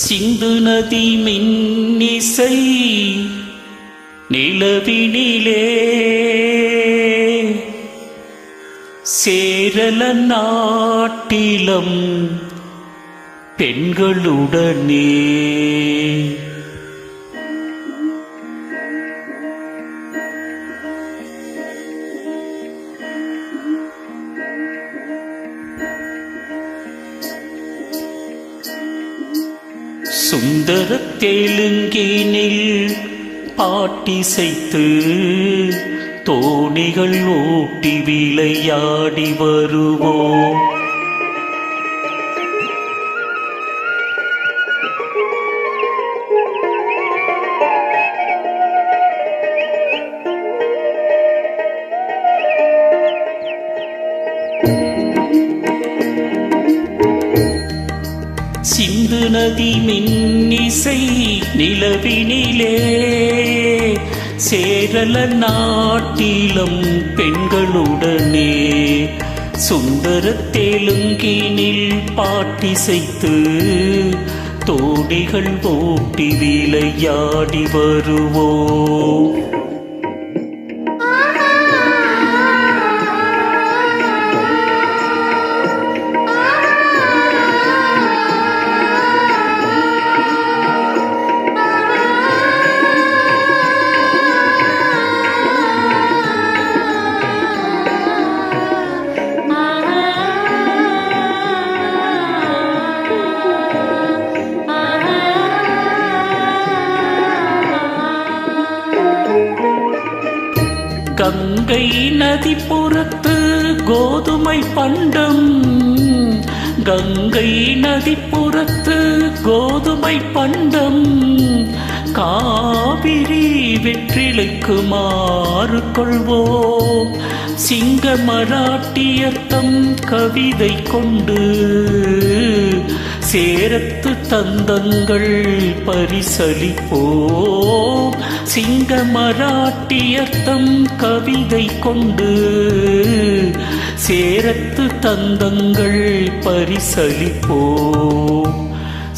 சிந்து நதி மின்னிசை நிலவினிலே சேரல நாட்டிலம் பெண்களுடனே. சுந்தர தெலுங்கினில் பாட்டிசைத்து தோணிகள் ஓட்டி விளையாடி வருவோம். நதி மின்னிசை நிலவினிலே. சேரல நாட்டிலும் பெண்களுடனே. சுந்தர தெலுங்கினில் பாட்டிசைத்து தோடிகள் ஓட்டி விளையாடி வருவோம். கங்கை நதி புறத்து கோதுமை பண்டம். கங்கை நதி புறத்து கோதுமை பண்டம். காவிரி வெற்றிலைக்கு மாறு கொள்வோம். சிங்க மராட்டியர்த்தம் கவிதை கொண்டு. சேரத்து தந்தங்கள் பரிசலிப்போம் சிங்க மராட்டியர்த்தம் கவிதை கொண்டு சேரத்து தந்தங்கள் பரிசலிப்போம்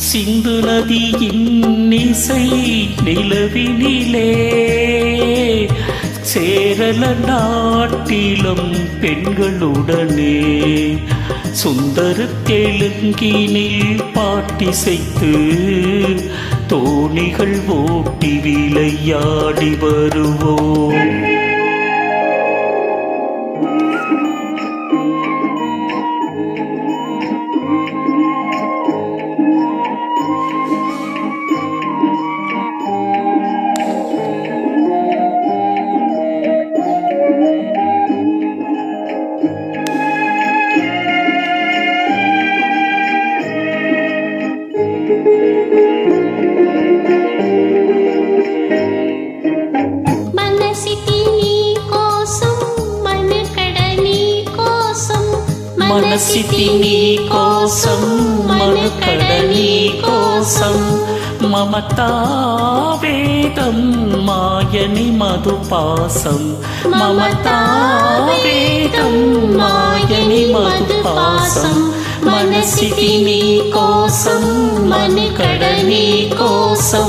சிந்து நதியின் இசை நிலவினிலே சேரல நாட்டிலும் பெண்களுடனே சுந்தர தெலுங்கினில் பாட்டிசைத்து தோணிகள் ஓட்டி விளையாடி வருவோம். మనసితి నీ కోసం మనుకడ నీ కోసం మమతా వేదం మాయని మధుపాసం మమతా వేదం మాయని మధుపాసం మనసితి నీ కోసం మనుకడ నీ కోసం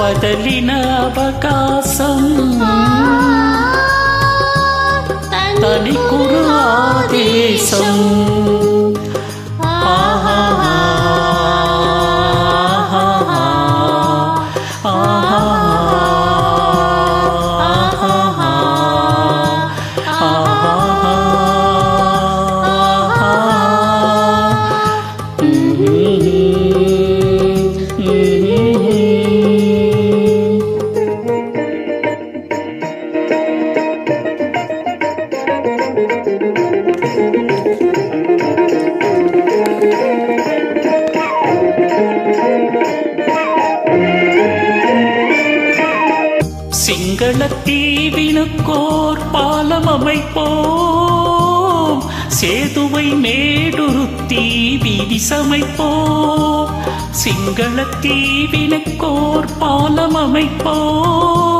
వదలిన అవకాశం. తని కురు ఆదేశం அமைப்போம் சேதுவை மேடுருத்தி வீதி சமைப்போம். சிங்கள சிங்களத்தீவினுக்கோர் பாலம் அமைப்போம்.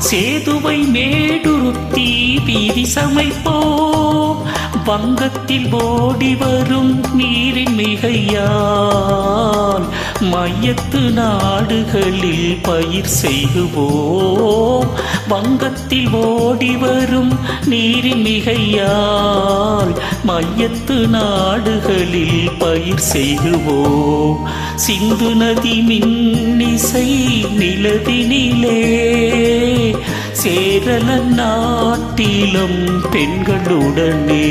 சேதுவை மேடுருத்தி வீதி சமைப்போம். வங்கத்தில் ஓடி வரும் நீரின் மிகையால் மையத்து நாடுகளில் பயிர் செய்குவோம் வங்கத்தில் ஓடி வரும் நீரின் மிகையால் மையத்து நாடுகளில் பயிர் செய்குவோம் சிந்து நதி மின்னிசை நிலவினிலே சேரல நாட்டிலும் பெண்களுடனே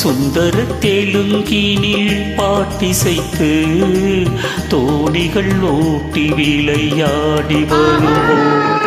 சுந்தர தெலுங்கினில் பாட்டிசைத்து தோணிகள் ஓட்டி விளையாடி வருவோம்.